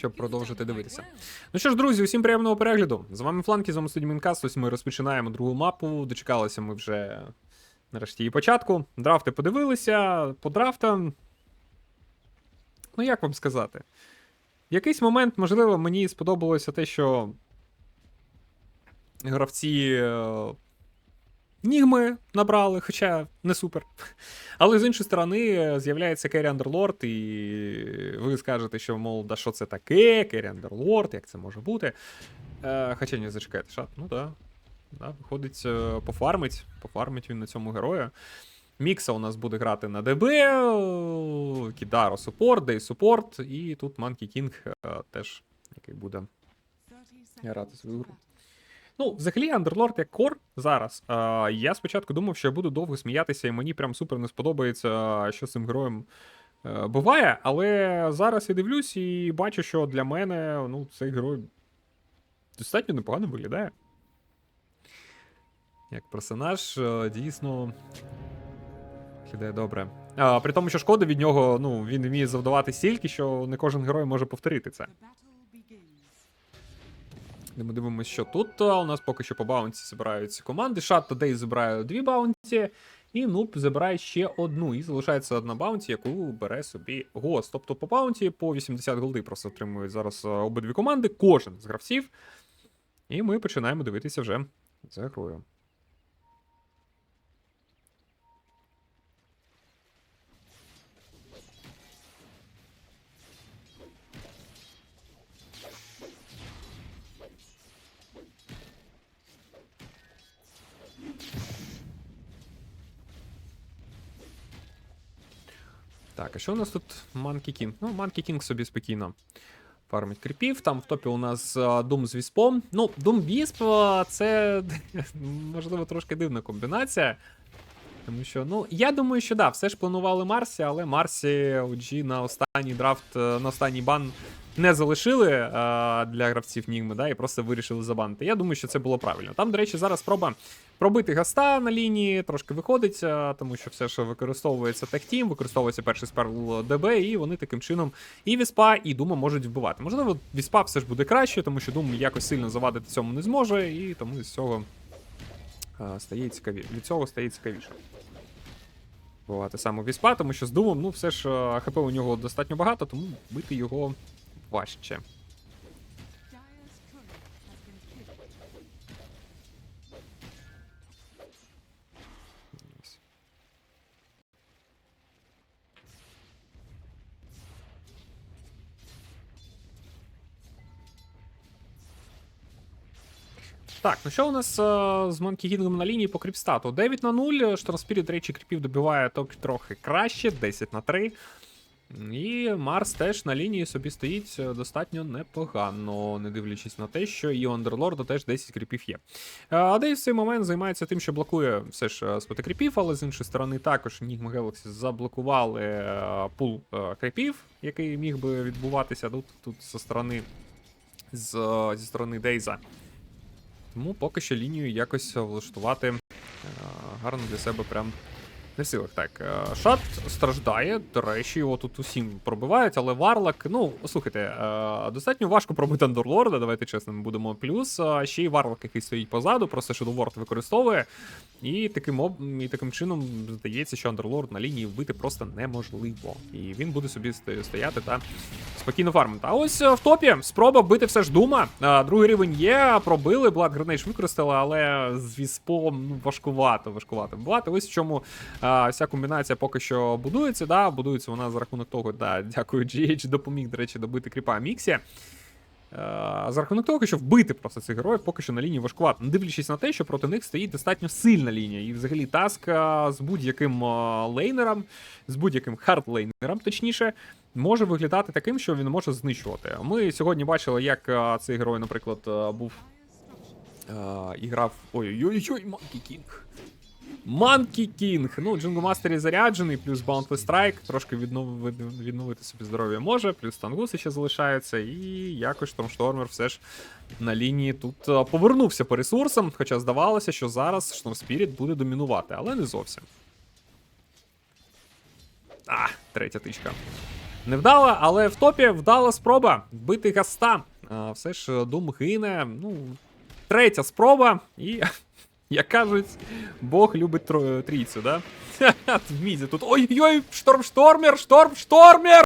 щоб продовжити дивитися. Ну що ж, друзі, усім приємного перегляду. З вами Фланки, з вами Мінкаст. Ось ми розпочинаємо другу мапу. Дочекалися ми вже нарешті її початку. Драфти подивилися, по драфтам. Ну, як вам сказати? В якийсь момент, можливо, мені сподобалося те, що гравці е, Нігми набрали, хоча не супер. Але з іншої сторони, з'являється Керрі Андерлорд, і ви скажете, що, мов, да що це таке, Керрі Андерлорд, як це може бути. Е, хоча ні, зачекайте, шат, ну да. да виходить, е, пофармить, пофармить він на цьому герою. Мікса у нас буде грати на ДБ, Кідаро супорт, Дей супорт, і тут Манкі Кінг е, теж, який буде грати свою гру. Ну, взагалі, Андерлорд як кор зараз. Е, я спочатку думав, що я буду довго сміятися, і мені прям супер не сподобається, що з цим героєм е, буває. Але зараз я дивлюсь і бачу, що для мене ну, цей герой достатньо непогано виглядає. Як персонаж, е, дійсно. Виглядає добре. А, при тому, що шкода від нього, ну, він вміє завдавати стільки, що не кожен герой може повторити це. Ми дивимося, що тут у нас поки що по баунті збираються команди. Шат та Дей забирає дві баунті, і Нуб забирає ще одну. І залишається одна баунті, яку бере собі гост. Тобто по баунті по 80 голди просто отримують зараз обидві команди, кожен з гравців. І ми починаємо дивитися вже за грою. Так, а що у нас тут Monkey King? Ну, Monkey King собі спокійно фармить кріпів. Там в топі у нас Дум Doom з Віспом. Ну, Doom Вісп це можливо трошки дивна комбінація. Тому що, ну, я думаю, що да, все ж планували Марсі, але Марсі OG на останній драфт, е, на останній бан не залишили е, для гравців Нігми, да, і просто вирішили забанити. Я думаю, що це було правильно. Там, до речі, зараз спроба пробити гаста на лінії, трошки виходить, е, тому що все ж використовується техтім, використовується перший сперл ДБ, і вони таким чином і Віспа, і Дума можуть вбивати. Можливо, Віспа все ж буде краще, тому що Дум якось сильно завадити цьому не зможе, і тому з цього е, стає цікаві... від цього стає цікавіше. Бувати саме Віспа, тому що з Думом, ну все ж ХП у нього достатньо багато, тому бити його важче. Так, ну що у нас е, з Monkey Kingdom на лінії по кріпстату? 9 на 0. Штормспіріт, до речі, кріпів добиває трохи краще, 10 на 3. І Марс теж на лінії собі стоїть е, достатньо непогано, не дивлячись на те, що і Андерлорда теж 10 кріпів є. Е, А в цей момент займається тим, що блокує все ж е, споти кріпів, але з іншої сторони також Enigma Galaxy заблокували пул кріпів, який міг би відбуватися тут, тут зі сторони з, зі сторони Дейза. Тому поки що лінію якось влаштувати гарно для себе прям не в силах. Так, е, шат страждає. До речі, його тут усім пробивають, але Варлок, ну, слухайте, е, достатньо важко пробити Андерлорда, давайте чесно, ми будемо. Плюс ще й Варлок, який стоїть позаду, просто Shadowlord використовує. І таким об... і таким чином здається, що Андерлорд на лінії вбити просто неможливо. І він буде собі стояти та спокійно фармити. А ось е, в топі спроба бити все ж Дума. Другий рівень є, пробили, Blood Grenade використали, але з віспом ну, важкувато, важкувато вбивати. Ось в чому а, вся комбінація поки що будується. Да, Будується вона за рахунок того, да, дякую, GH допоміг, до речі, добити кріпа Міксі. За рахунок того, що вбити просто цих героїв поки що на лінії важкувато, не дивлячись на те, що проти них стоїть достатньо сильна лінія. І взагалі таска з будь-яким лейнером, з будь-яким хард-лейнером, точніше, може виглядати таким, що він може знищувати. Ми сьогодні бачили, як цей герой, наприклад, був і грав. Ой-ой-ой, Monkey King. Monkey King. Ну, Джинго Мастері заряджений, плюс Boundless Strike, трошки віднов... від- відновити собі здоров'я може, плюс Тангуси ще залишаються, і якось Штормштормер все ж на лінії тут повернувся по ресурсам, хоча здавалося, що зараз Штормспіріт буде домінувати, але не зовсім. А, третя тичка. невдала, але в топі вдала спроба вбити гаста. А, все ж Дум гине. Ну, третя спроба, і, як кажуть, Бог любить тро- трійцю, да? В мізі тут. Ой-ой, штормштормер, штормштормер!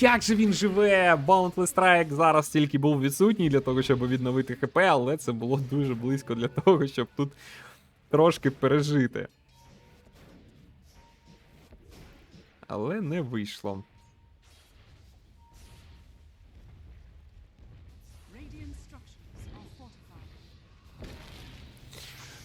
Як же він живе? Boundless Strike зараз тільки був відсутній для того, щоб відновити ХП, але це було дуже близько для того, щоб тут трошки пережити. Але не вийшло.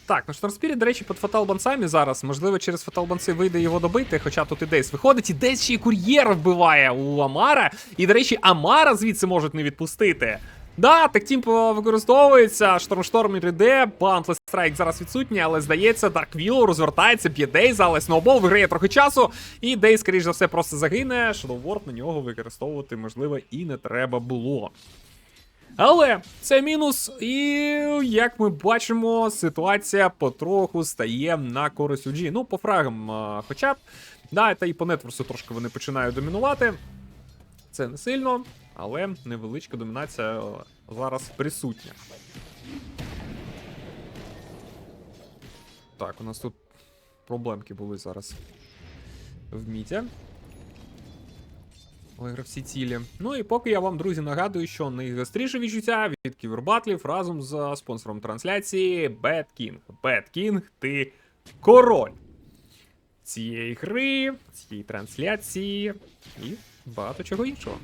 Так, ну Штормспіріт, до речі, під фаталбансами зараз. Можливо, через фаталбанси вийде його добити, хоча тут і Дейс виходить, і Дейс ще й кур'єр вбиває у Амара. І, до речі, Амара звідси можуть не відпустити. Да, так тім використовується, Штормшторм іде, Boundless Strike зараз відсутній, але здається, Dark Willow розвертається, б'є Дейз, але Snowball виграє трохи часу, і Дейз, скоріш за все, просто загине. Shadow на нього використовувати, можливо, і не треба було. Але це мінус, і як ми бачимо, ситуація потроху стає на користь UG. Ну, по фрагам, хоча б. Да, та і по нетворсу трошки вони починають домінувати. Це не сильно, але невеличка домінація зараз присутня. Так, у нас тут проблемки були зараз в міді. Але гравці цілі. Ну і поки я вам, друзі, нагадую, що найгостріше відчуття від кібербатлів разом з спонсором трансляції Bad King. Bad King, ти король цієї гри, цієї трансляції і багато чого іншого.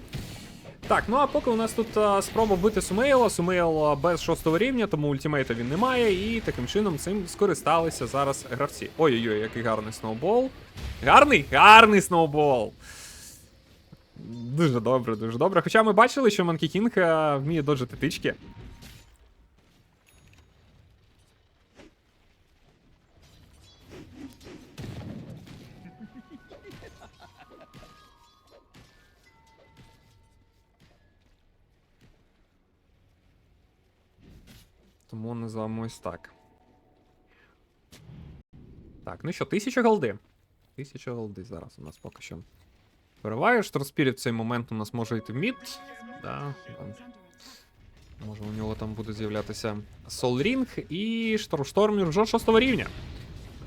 Так, ну а поки у нас тут а, спроба вбити Сумейла. Сумейл без шостого рівня, тому ультимейта він не має, і таким чином цим скористалися зараз гравці. Ой-ой-ой, який гарний сноубол. Гарний? Гарний сноубол! Дуже добре, дуже добре. Хоча ми бачили, що Monkey King е, вміє доджити тички. Тому називаємо ось так. Так, ну що, тисяча голди. Тисяча голди зараз у нас поки що. Вириває Штормспіріт в цей момент у нас може йти в мід. Да, може у нього там буде з'являтися Soul Ring і Штормштормір вже 6 рівня.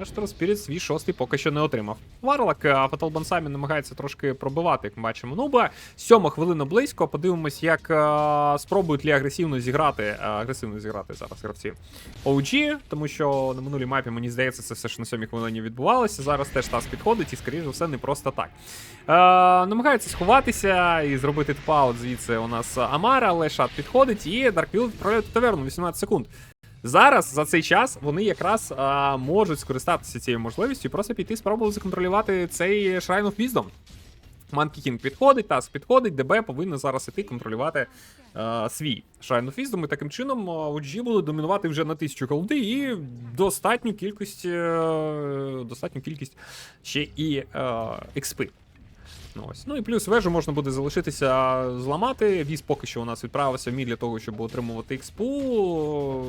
А Штормспіріт свій шостий поки що не отримав. Варлок а Фаталбансамі намагається трошки пробивати, як ми бачимо. Нуба. Сьома хвилина близько. Подивимось, як а, спробують лі агресивно зіграти. а, агресивно зіграти зараз гравці OG, тому що на минулій мапі, мені здається, це все ж на сьомій хвилині відбувалося. Зараз теж тас підходить, і, скоріш за все, не просто так. Е, намагається сховатися і зробити тпаут звідси у нас Амара, але шат підходить, і Дарквіл відправляє таверну 18 секунд. Зараз за цей час вони якраз а, можуть скористатися цією можливістю і просто піти спробувати законтролювати цей Shrine of Wisdom. Monkey King підходить, Тас підходить, ДБ повинна зараз іти контролювати е, свій Shrine of Wisdom, і таким чином OG буде домінувати вже на 1000 голди і достатню кількість, е, достатню кількість ще і е, експи. Ну, ось. ну і плюс вежу можна буде залишитися зламати. Віз поки що у нас відправився в мід для того, щоб отримувати експу.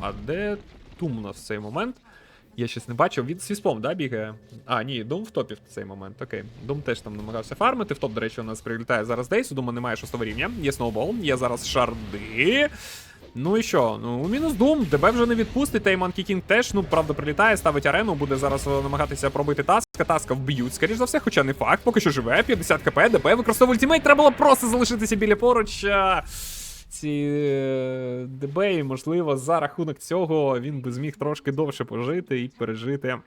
А де Тум у нас в цей момент? Я щось не бачив. Він з віспом, да, бігає? А, ні, Дум в топі в цей момент. Окей. Дум теж там намагався фармити. В топ, до речі, у нас прилітає зараз Дейс. Дума немає шостого рівня. Є сноубол, є зараз шарди. Ну і що? Ну, мінус Дум, ДБ вже не відпустить, та й Monkey King теж, ну, правда, прилітає, ставить арену, буде зараз е, намагатися пробити таска. Таска вб'ють, скоріш за все, хоча не факт, поки що живе, 50 кп, ДБ використовує ультимейт, треба було просто залишитися біля поруч. Ці е, ДБ, і, можливо, за рахунок цього він би зміг трошки довше пожити і пережити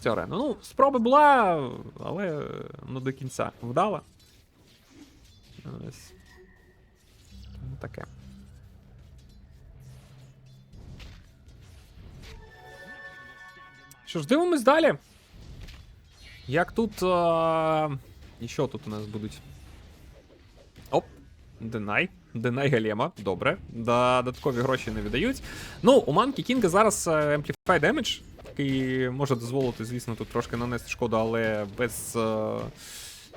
цю арену. Ну, спроба була, але е, ну, до кінця вдала. Ось. Таке. Що ж, дивимось далі. Як тут. А... І що тут у нас будуть? Оп, Денай. Денай Галема. Добре. Да, додаткові гроші не віддають. Ну, у Манкі Кінга зараз е, Amplify Damage, який може дозволити, звісно, тут трошки нанести шкоду, але без е,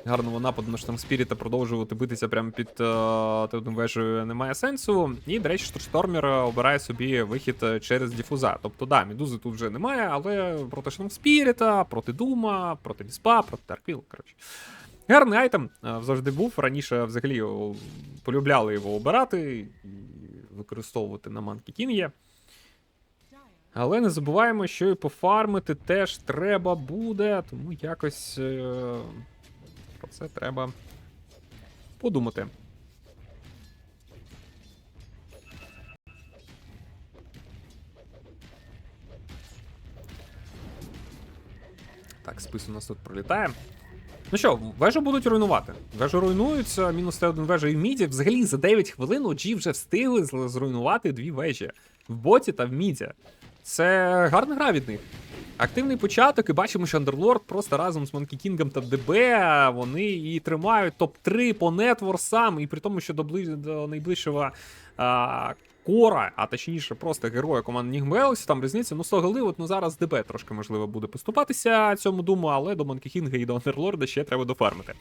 гарного нападу на Штормспіріта продовжувати битися прямо під е, тим вежею немає сенсу. І, до речі, Штормер обирає собі вихід е, через діфуза. Тобто, да, Медузи тут вже немає, але проти Штормспіріта, проти Дума, проти Віспа, проти Дарквіл, коротше. Гарний айтем е, завжди був. Раніше взагалі полюбляли його обирати і використовувати на Манкі Кінгі. Але не забуваємо, що і пофармити теж треба буде, тому якось е, про це треба подумати. Так, спис у нас тут пролітає. Ну що, вежу будуть руйнувати. Вежу руйнуються, мінус Т1 вежа і в міді. Взагалі за 9 хвилин OG вже встигли зруйнувати дві вежі в боті та в міді. Це гарна гра від них. Активний початок, і бачимо, що Underlord просто разом з Monkey King та ДБ вони і тримають топ-3 по нетворсам, і при тому, що до, бли- до найближчого кора, а точніше, просто героя команди Нігм Galaxy, там різниця, ну 100 от ну зараз ДБ трошки можливо буде поступатися цьому думу, але до King і до Underlord ще треба дофармити.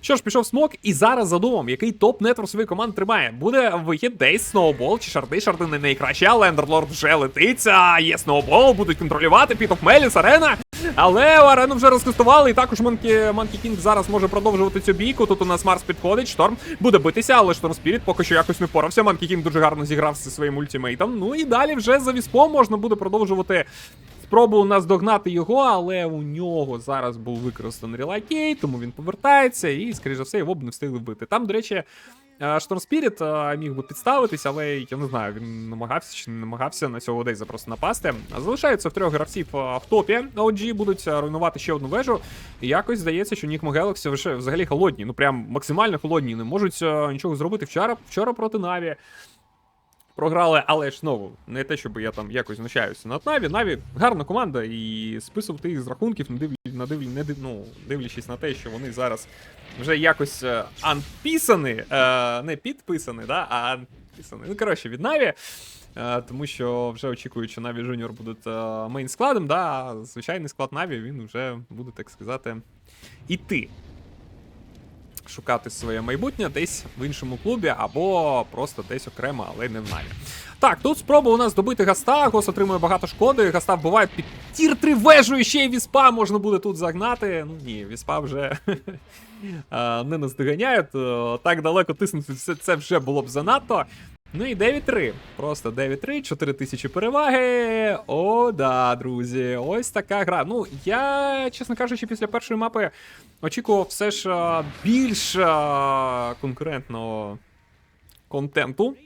Що ж, пішов смок, і зараз задумав, який топ нетворк своєї команди тримає. Буде вихід десь Сноубол чи шарди, шарди не найкраще, але Ендерлорд вже летиться. Є Сноубол, будуть контролювати Піт оф Меліс, арена. Але арену вже розкастували, і також Манкі, Кінг зараз може продовжувати цю бійку. Тут у нас Марс підходить, шторм буде битися, але Шторм Спіріт поки що якось не впорався. Манкі Кінг дуже гарно зіграв зі своїм ультимейтом. Ну і далі вже за віспом можна буде продовжувати спробу у нас догнати його, але у нього зараз був використаний релайкей, тому він повертається і, скоріш за все, його б не встигли вбити. Там, до речі, Шторм Спіріт міг би підставитись, але я не знаю, він намагався чи не намагався на цього Дейза просто напасти. Залишаються в трьох гравців в топі. OG будуть руйнувати ще одну вежу. І якось здається, що Нікмо Galaxy вже взагалі холодні. Ну прям максимально холодні. Не можуть нічого зробити вчора, вчора проти Наві. Програли, але ж знову, не те, щоб я там якось знущаюся над Наві. Наві гарна команда, і списувати їх з рахунків, не дивлі, на дивлі, не ну, дивлячись на те, що вони зараз вже якось е, анпісані, е, не підписані, да, а анпісані. Ну, коротше, від Наві. Е, тому що вже очікують, що Наві Junior будуть е, мейн складом, да, а звичайний склад Наві він вже буде, так сказати, іти шукати своє майбутнє десь в іншому клубі або просто десь окремо, але не в Наві. Так, тут спроба у нас добити Гаста. Гос отримує багато шкоди. Гаста вбиває під тір 3 вежу, і ще й Віспа можна буде тут загнати. Ну ні, Віспа вже не наздоганяють. Е, Так далеко тиснути це вже було б занадто. Ну і 9-3. Просто 9-3, 4 тисячі переваги. О, да, друзі. Ось така гра. Ну, я, чесно кажучи, після першої мапи очікував все ж більш конкурентного контенту.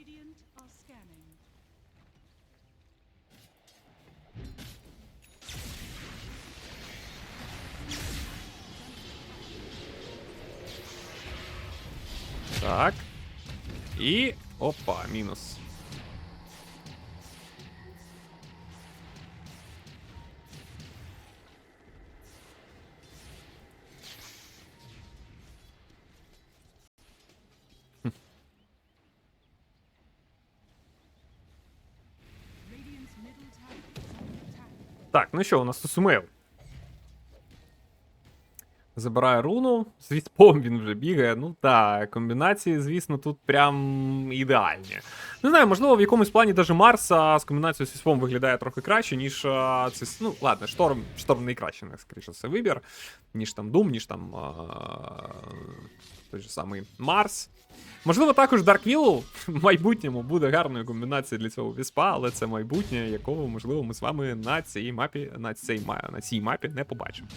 Так. І. Опа, мінус. Radiant's middle tower is under attack. Так, ну що, у нас тут Сумейл. Забирає руну, з віспом він вже бігає. Ну так, комбінації, звісно, тут прям ідеальні. Не знаю, можливо, в якомусь плані даже Марс з комбінацією з віспом виглядає трохи краще, ніж це. Ну, ладно, шторм, шторм найкраще, скоріше, це вибір, ніж там Doom, ніж там той же самий Марс. Можливо, також Dark Willow в майбутньому буде гарною комбінацією для цього віспа, але це майбутнє, якого, можливо, ми з вами на цій мапі, на цій, на цій мапі не побачимо.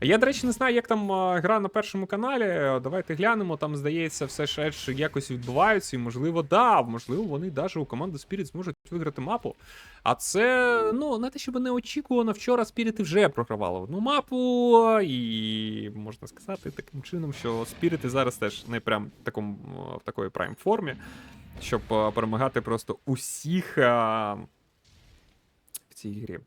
Я, до речі, не знаю, як там гра на першому каналі. Давайте глянемо. Там, здається, все Edge якось відбуваються, і можливо, да, можливо, вони навіть у команди Spirit зможуть виграти мапу. А це, ну, не те, щоб неочікувано, вчора Спіріти вже програвали одну мапу, і можна сказати таким чином, що Спіріти зараз теж не прям в, такому, в такої прайм формі, щоб перемагати просто усіх а, в цій грі.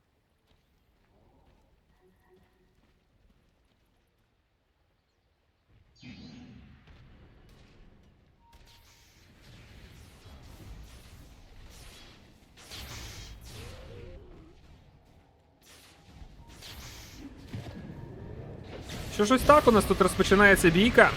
Що ж ось так у нас тут розпочинається бійка.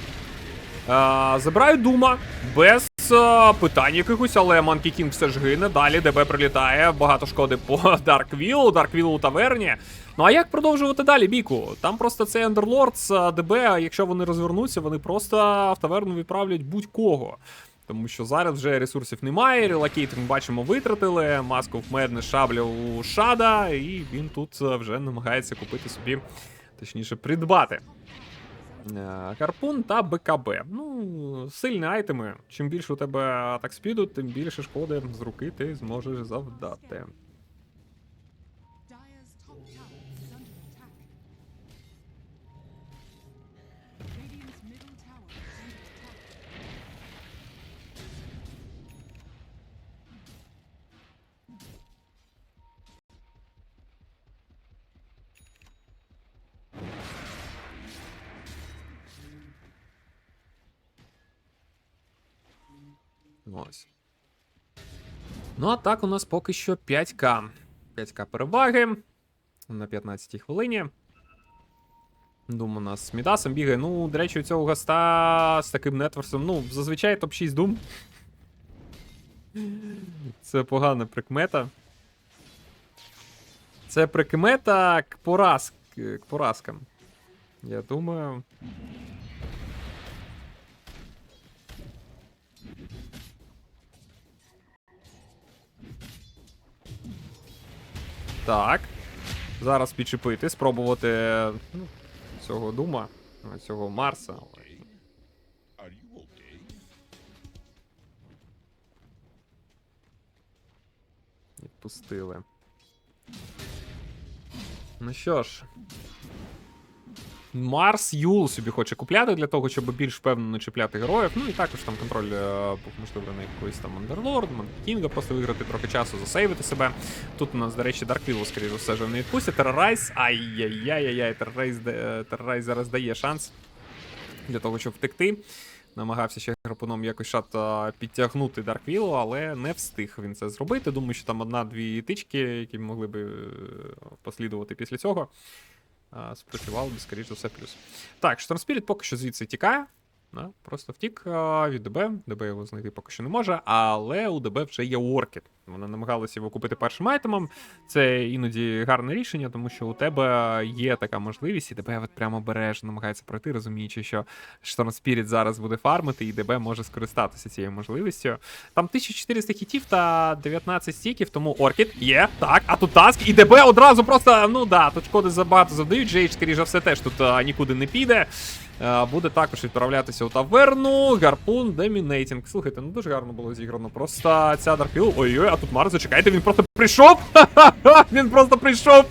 А, забираю Дума без а, питань якихось, але Monkey King все ж гине. Далі ДБ прилітає. Багато шкоди по Dark Wheel у таверні. Ну а як продовжувати далі бійку? Там просто цей Underlords, ДБ, якщо вони розвернуться, вони просто в таверну відправлять будь-кого. Тому що зараз вже ресурсів немає, релокейтинг бачимо витратили, маску в Медне шабля у Шада, і він тут вже намагається купити собі, точніше, придбати. Карпун та БКБ. Ну, сильні айтеми. Чим більше у тебе атак спіду, тим більше шкоди з руки ти зможеш завдати. Ось. Ну, а так у нас поки що 5К. 5К переваги на 15-й хвилині. Дум у нас з Мідасом бігає. Ну, до речі, у цього госта з таким нетворсом. Ну, зазвичай топ-6 Дум. Це погана прикмета. Це прикмета к поразкам. Я думаю. Так. Зараз підчепити, спробувати ну, цього дума, цього Марса. Відпустили. Ну що ж. Марс Юл собі хоче купляти для того, щоб більш впевнено чіпляти героїв. Ну і також там контроль, е, можливо, на якоїсь там Андерлорд, Кінга, просто виграти трохи часу, засейвити себе. Тут у нас, до речі, Дарквілл, скоріше за все, вже не відпустять. Террорайз. Ай-яй-яй-яй, Террорайз, Террорайз зараз дає шанс для того, щоб втекти. Намагався ще гарпуном якось шат а, підтягнути Дарквілу, але не встиг він це зробити. Думаю, що там одна-дві тички, які могли би е, послідувати після цього. А, Спрацювали би, скоріш за все, плюс. Так, Штормспіріт поки що звідси тікає. Просто втік від ДБ. ДБ його знайти поки що не може, але у ДБ вже є Оркід. Вони намагалися його купити першим айтемом. Це іноді гарне рішення, тому що у тебе є така можливість, і ДБ от прямо береш, намагається пройти, розуміючи, що Шторм Спіріт зараз буде фармити, і ДБ може скористатися цією можливістю. Там 1400 хітів та 19 стіків, тому Оркід є. Так, а тут таск, і ДБ одразу просто, ну да, тут шкоди забагато завдають. Джейдж, скоріше все, теж тут а, нікуди не піде. Е, Буде також відправлятися у таверну. Гарпун, демінейтінг. Слухайте, ну дуже гарно було зіграно. Просто ця Дарквіл. Ой-ой, а тут Марс, зачекайте, він просто прийшов. Він просто прийшов.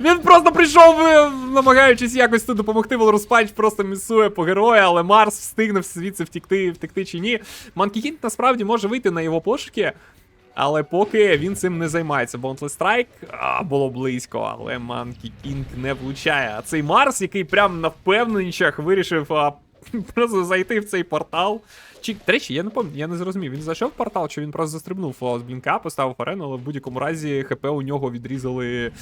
Він просто прийшов, е, намагаючись якось тут допомогти. Волроспанч просто місує по герою, але Марс встигне звідси втікти, втекти чи ні. Манкі Кінг насправді може вийти на його пошуки. Але поки він цим не займається. Boundless Strike а, було близько, але Monkey King не влучає. А цей Марс, який прям на впевненічах вирішив а, просто зайти в цей портал. Чи, до речі, я не пам'ятаю, я не зрозумів, він зайшов в портал, чи він просто застрибнув з блінка, поставив арену, але в будь-якому разі ХП у нього відрізали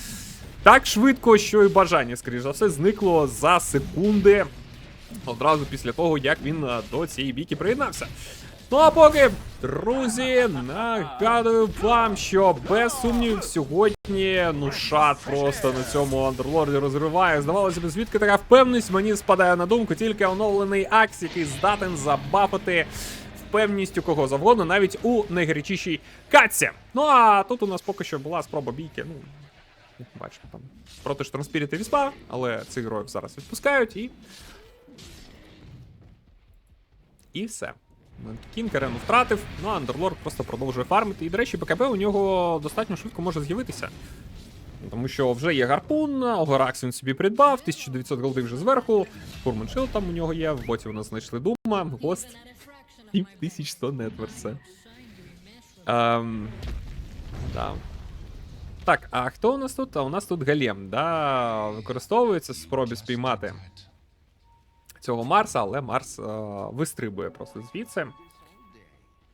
так швидко, що і бажання, скоріш за все, зникло за секунди. Одразу після того, як він до цієї бійки приєднався. Ну а поки, друзі, нагадую вам, що без сумнівів сьогодні ну шат просто на цьому андерлорді розриває. Здавалося б, звідки така впевненість мені спадає на думку, тільки оновлений Акс, який здатен забафати впевненістю кого завгодно, навіть у найгарячішій катці. Ну а тут у нас поки що була спроба бійки. Ну, бачимо, там проти Штормспіріт і Віспа, але цих героїв зараз відпускають і. І все. Кінг арену втратив, ну а Андерлорд просто продовжує фармити. І, до речі, БКБ у нього достатньо швидко може з'явитися. Тому що вже є гарпун, Огоракс він собі придбав, 1900 голди вже зверху, Шилд там у нього є, в боті у нас знайшли Дума, Гост 7100 нетверса. Ем, да. Так, а хто у нас тут? А у нас тут Галем, да, використовується в спробі спіймати цього Марса, але Марс е, вистрибує просто звідси.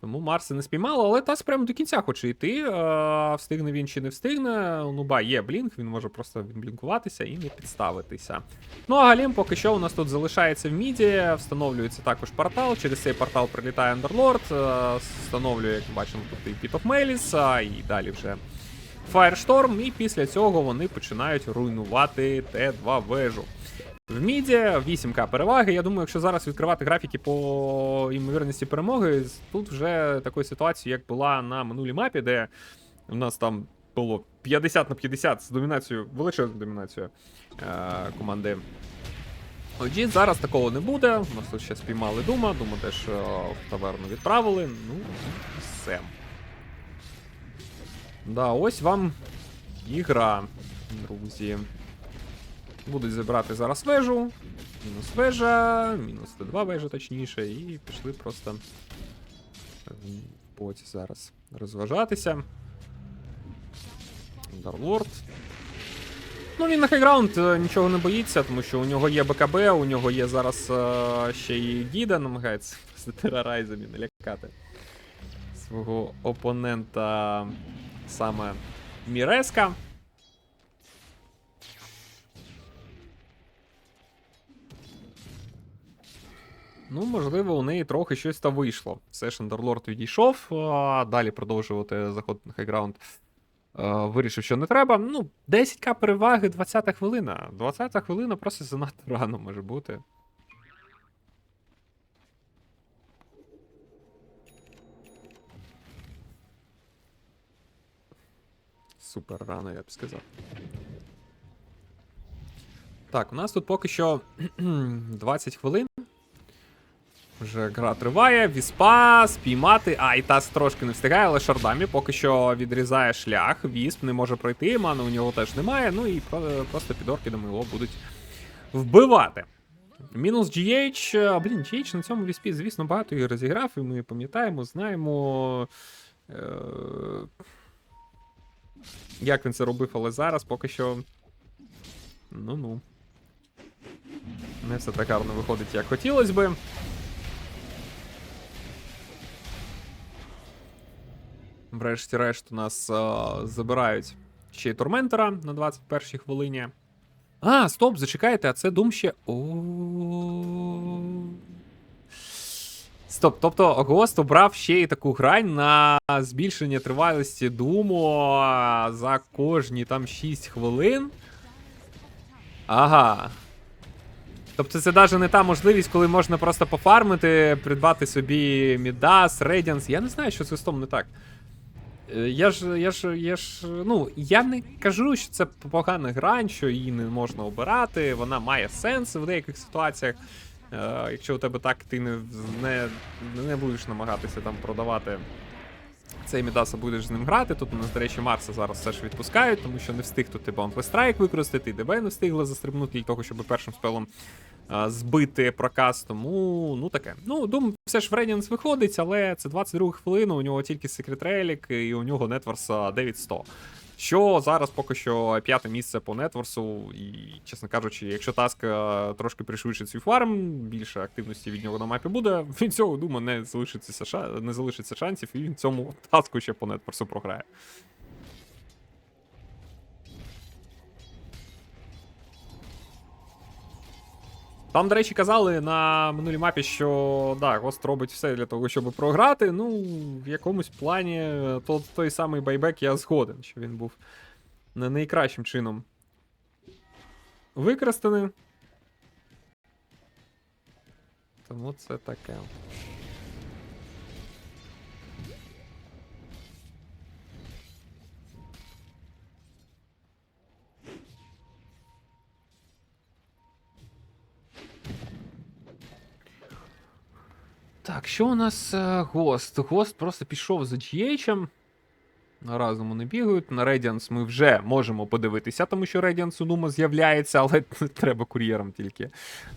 Тому Марса не спіймало, але Тас прямо до кінця хоче йти. Е, встигне він чи не встигне. Ну, ба, є блінк, він може просто блінкуватися і не підставитися. Ну а Галім поки що у нас тут залишається в міді, встановлюється також портал. Через цей портал прилітає Андерлорд, встановлює, як ми бачимо, тут і Pit of Melis, а, і далі вже Firestorm, і після цього вони починають руйнувати Т2 вежу. В міді 8К переваги. Я думаю, якщо зараз відкривати графіки по ймовірності перемоги, тут вже такої ситуації, як була на минулій мапі, де у нас там було 50 на 50 з домінацією, величезною домінацією е- команди. OG зараз такого не буде. У нас тут ще спіймали Дума, Дума теж е, в таверну відправили. Ну, все. Да, ось вам і гра, друзі. Будуть забирати зараз вежу. Мінус вежа, мінус Т2 вежа, точніше, і пішли просто в зараз розважатися. Дарлорд. Ну, він на хайграунд е, нічого не боїться, тому що у нього є БКБ, у нього є зараз е, ще і Гіда, намагається з терорайзами налякати свого опонента саме Міреска. Ну, можливо, у неї трохи щось та вийшло. Все ж Андерлорд відійшов, а далі продовжувати заходити на хайграунд. Вирішив, що не треба. Ну, 10к переваги, 20 хвилина. 20 хвилина просто занадто рано може бути. Супер рано, я б сказав. Так, у нас тут поки що 20 хвилин. Вже гра триває, віспа, спіймати. А, і тас трошки не встигає, але шардамі поки що відрізає шлях. Вісп не може пройти, мани у нього теж немає. Ну і просто під оркідами його будуть вбивати. Мінус GH. А, Блін, GH на цьому віспі, звісно, багато і розіграв, і ми пам'ятаємо, знаємо. Е- як він це робив, але зараз поки що. Ну-ну. Не все так гарно виходить, як хотілося би. Врешті-решт у нас е, забирають ще й Торментора на 21-й хвилині. А, стоп, зачекайте, а це Дум ще. Стоп, тобто Гост обрав ще й таку грань на збільшення тривалості Думу за кожні там 6 хвилин. Ага. Тобто це навіть не та можливість, коли можна просто пофармити, придбати собі Мідас, Radiance. Я не знаю, що з листом не так. Е, Я ж, я ж, я ж, ну, я не кажу, що це погана грань, що її не можна обирати. Вона має сенс в деяких ситуаціях. Е, якщо у тебе так, ти не, не, не будеш намагатися там продавати цей Мідас, а будеш з ним грати. Тут у нас, до речі, Марса зараз все ж відпускають, тому що не встиг тут і Boundless Strike використати, і ДБ не встигли застрибнути для того, щоб першим спелом збити проказ. Тому ну таке. Ну, Дум все ж в Radiance виходить, але це 22 хвилина, у нього тільки Secret Relic, і у нього Нетворс 9100. Що зараз поки що п'яте місце по Нетворсу, і, чесно кажучи, якщо Таск е, трошки пришвидшить свій фарм, більше активності від нього на мапі буде, він цього думаю, не залишиться, не залишиться шансів, і він цьому таску ще по Нетворсу програє. Там, до речі, казали на минулій мапі, що да, Гост робить все для того, щоб програти. Ну, в якомусь плані то, той самий байбек я згоден, що він був не найкращим чином використаний. Тому це таке. Так, що у нас е, гост? Гост просто пішов за GH. Разуму не бігають. На Radiance ми вже можемо подивитися, тому що Radiance у Дума з'являється, але треба кур'єром тільки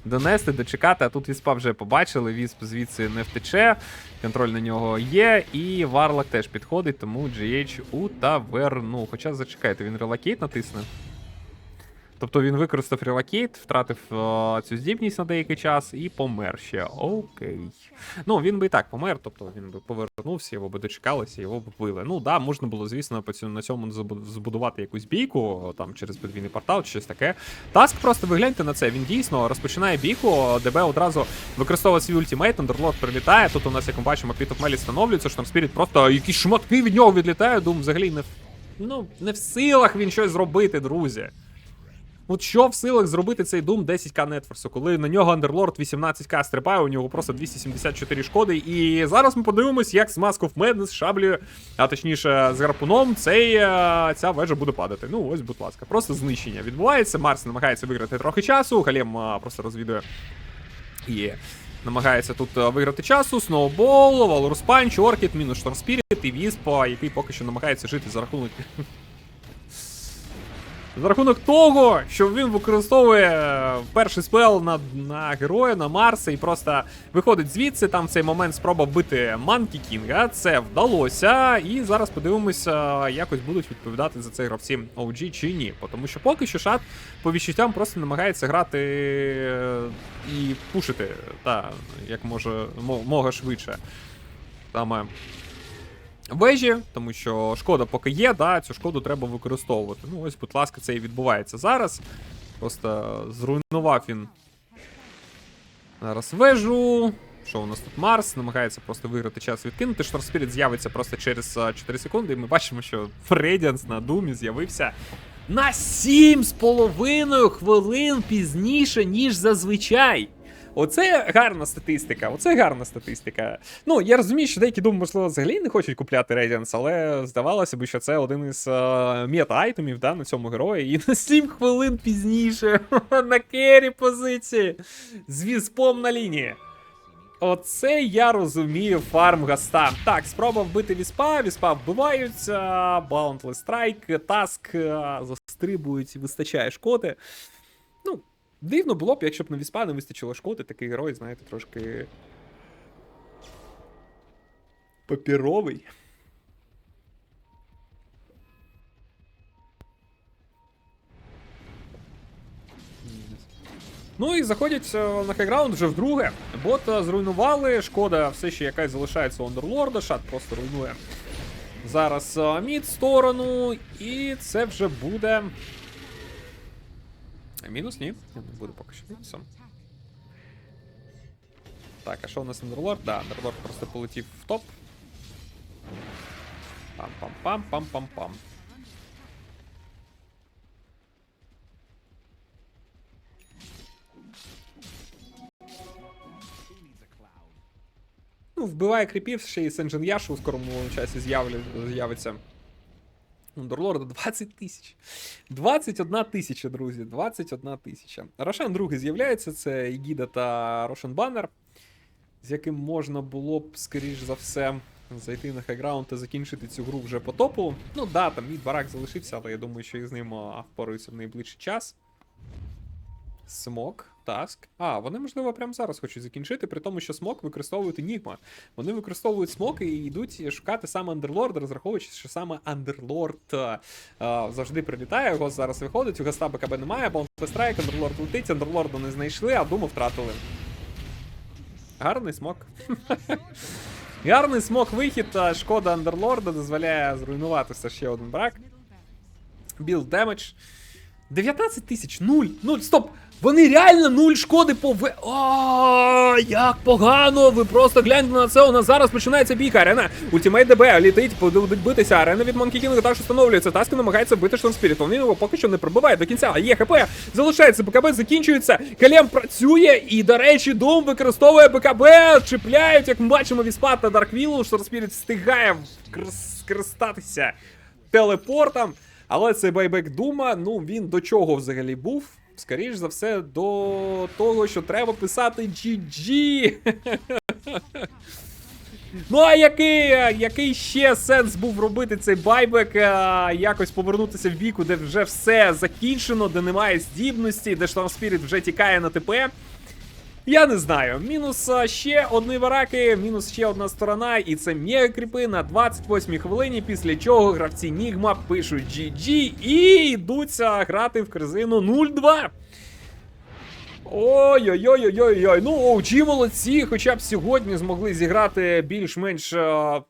донести, дочекати. А тут Віспа вже побачили, Вісп звідси не втече. Контроль на нього є, і Варлок теж підходить, тому GH у таверну. Хоча зачекайте, він релокейт натисне. Тобто він використав релокейт, втратив е, цю здібність на деякий час і помер ще. Окей. Ну, він би і так помер, тобто він би повернувся, його би дочекалися, його б вбили. Ну да, можна було, звісно, на цьому збудувати якусь бійку, там через подвійний портал чи щось таке. Таск просто ви гляньте на це. Він дійсно розпочинає бійку, ДБ одразу використовує свій ультимейт, Андерлорд прилітає. Тут у нас, як ми бачимо, Мелі встановлюється, що там Спіріт просто якісь шматки від нього відлітає. Дум взагалі не ну, не в силах він щось зробити, друзі. От що в силах зробити цей Doom 10к нетверсу, коли на нього Underlord 18к стрибає, у нього просто 274 шкоди. І зараз ми подивимось, як з Mask of Madness шаблею, а точніше з гарпуном, цей, е, ця вежа буде падати. Ну ось, будь ласка, просто знищення відбувається. Марс намагається виграти трохи часу, Галем е, просто розвідує і намагається тут е, виграти часу. Сноубол, Валорус Панч, Оркід, мінус Шторм Спіріт і Вісп, е, який поки що намагається жити за рахунок. За рахунок того, що він використовує е, перший спел на, на героя, на Марса, і просто виходить звідси. Там в цей момент спроба вбити Манкі Кінга. Це вдалося. І зараз подивимося, якось будуть відповідати за це гравці OG чи ні. Тому що поки що шат по відчуттям просто намагається грати е, і пушити, та, як може мога швидше. Саме вежі, тому що шкода поки є, да, цю шкоду треба використовувати. Ну, ось, будь ласка, це і відбувається зараз. Просто зруйнував він зараз вежу. Що у нас тут Марс? Намагається просто виграти час відкинути. Шторспіріт з'явиться просто через 4 секунди. І ми бачимо, що Фредіанс на Думі з'явився на 7,5 хвилин пізніше, ніж зазвичай. Оце гарна статистика. Оце гарна статистика. Ну, я розумію, що деякі думають, можливо, взагалі не хочуть купляти Radiance, але здавалося б, що це один із е, мета-айтемів да, на цьому герої. І на 7 хвилин пізніше на кері позиції з віспом на лінії. Оце я розумію фарм Гаста. Так, спроба вбити віспа, віспа вбиваються, Boundless Strike, Таск е, застрибують, вистачає шкоди. Дивно було б, якщо б на віспа не вистачило шкоди, такий герой, знаєте, трошки. Папіровий. Ну і заходять е, на хайграунд вже вдруге. Бота зруйнували. Шкода все ще якась залишається у Андерлорда. Шат просто руйнує. Зараз е, мід сторону, і це вже буде. Мінус, ні. Не буде поки що мінусом. Так, а що у нас Андерлорд? Да, Андерлорд просто полетів в топ. Пам-пам-пам-пам-пам-пам. Ну, вбиває кріпів, ще і Сенджен Яшу у скорому часі з'явлю- з'явиться. Ундерлорда 20 тисяч. 21 тисяча, друзі. 21 тисяча. Рошан другий з'являється, це Ігіда та Рошан Баннер, з яким можна було б, скоріш за все, зайти на хайграунд та закінчити цю гру вже по топу. Ну да, там мій барак залишився, але я думаю, що із ним а, в найближчий час. Смок, таск. А, вони, можливо, прямо зараз хочуть закінчити, при тому, що смок використовують Enigma. Вони використовують смок і йдуть шукати саме Андерлорда, розраховуючи, що саме Андерлорд а, а, завжди прилітає. Його зараз виходить, у Гаста БКБ немає, Баунтфестрайк, Андерлорд летить, Андерлорда не знайшли, а Думу втратили. Гарний смок. Гарний смок вихід, шкода Андерлорда дозволяє зруйнувати все ще один брак. Білд демедж. 19 тисяч, нуль, нуль, стоп! Вони реально нуль шкоди по В. О, як погано! Ви просто гляньте на це. У нас зараз починається бійка. Арена. Ультимейт ДБ літить, будуть битися. Арена від Monkey King також встановлюється. Таски намагається бити Штон Спіріт. Він його поки що не пробиває до кінця. А є ХП. Залишається БКБ, закінчується. Калем працює. І, до речі, Дом використовує БКБ. Чіпляють, як ми бачимо, Віспат та Дарквілу. Штон Спіріт встигає скористатися телепортом. Але цей байбек Дума, ну він до чого взагалі був? Скоріш за все, до того, що треба писати GG. Ну, а який, який ще сенс був робити цей байбек? а, Якось повернутися в віку, де вже все закінчено, де немає здібності, де Штормспіріт вже тікає на ТП. Я не знаю. Мінус ще одні вараки, мінус ще одна сторона, і це мега-кріпи на 28-й хвилині, після чого гравці Нігма пишуть GG і йдуться грати в корзину 0-2. Ой-ой-ой-ой-ой. Ну, OG молодці, хоча б сьогодні змогли зіграти більш-менш е,